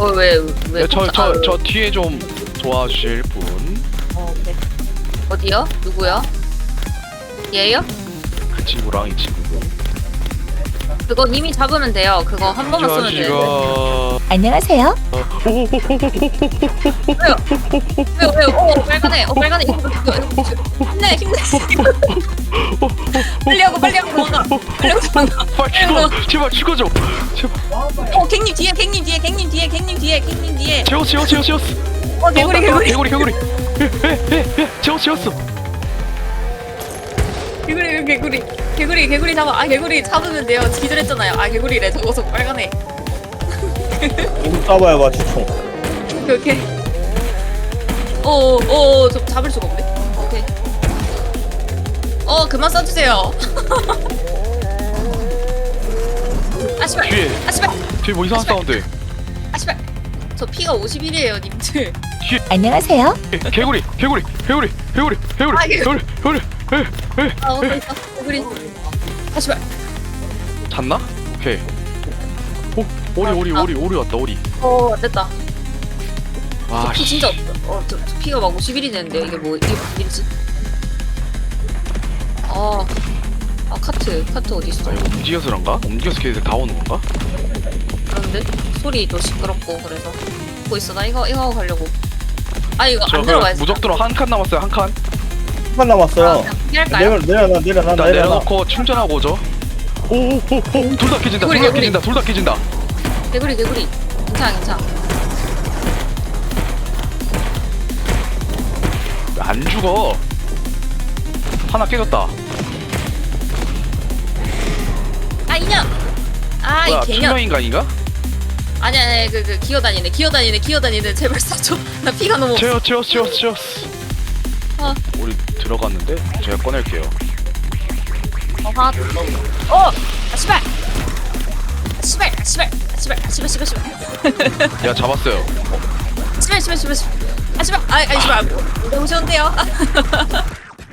왜 왜 저저 저 뒤에 좀 도와주실 분그어 그래. 어디요? 누구요? 얘요? 그 친구랑 이 친구고 그거 이미 잡으면 돼요. 그거 한 번만 쏘면 돼요. 안녕하세요. 왜요 왜요? 어 빨간애 어 빨간애 이거 이거 이거 힘내 힘내. 빨리 하고 빨리 하고. 빨리 하고 제발 죽어줘 제발 어 갱님 뒤에 갱님 뒤에 갱님 뒤에 갱님 뒤에 갱님 뒤에. 재웠어 재웠어 재웠어 재웠어 어 개구리 개구리 개구리 개구리 에에에 재웠어 재웠어 개구리 개구리 개구리 개구리 잡아. 아 개구리 잡으면 돼요. 기절했잖아요. 아 개구리래 저거서 빨간애. 이거 따봐야 봐, 추총. 오케이 오케이. 저 잡을 수가 없네. 그만 쏴주세요. 아 씨발. 뒤에 아 씨발. 뒤에 뭐 이상한 사운드 아 씨발. 저 피가 51이에요 님들. 안녕하세요. 개구리 개구리 개구리 개구리 개구리 아, 개구리. 개구리 개구리 에에 아? 개구리. 아 씨발. 잤나? 오케이 오 오리 오리 오리 오리 왔다 오리 어 됐다. 와 피 진짜 없어. 어, 저, 저 피가 막 51이 되는데 이게 뭐 이게 뭐지? 어. 아 카트 카트 어디 있어? 아 이거 움직여서 그런가? 움직여서 걔들 다 오는 건가? 그런데 소리도 시끄럽고 그래서 보고 있어 나 이거 이거 하고 가려고. 아 이거 저안 들어가야지. 무적도로 한 칸 남았어요 한 칸 한판 남았어요. 피할까요? 내려, 내려놔, 내려놔, 일단 내려놔. 내려놓고 충전하고 오죠 오오오둘 다 깨진다 둘다 개구리. 깨진다 둘 다 깨진다 개구리 개구리. 괜찮아 괜찮아. 왜안 죽어 하나 깨졌다 아 이년. 아이 뭐야 개년. 투명 인간인가? 아니 아니 그그 기어다니네 기어다니네 기어다니네 제발 쏴줘. 나 피가 너무. 없어. 채웠어 채웠어 어. 우리 들어갔는데 제가 꺼낼게요 어 하나. 어. 아 씨발. 아 씨발 아 씨발 아 씨발 아 씨발 씨발 씨발. 야 잡았어요 씨발 씨발 씨발 씨발. 아 씨발 아, 아 씨발 쉬운데요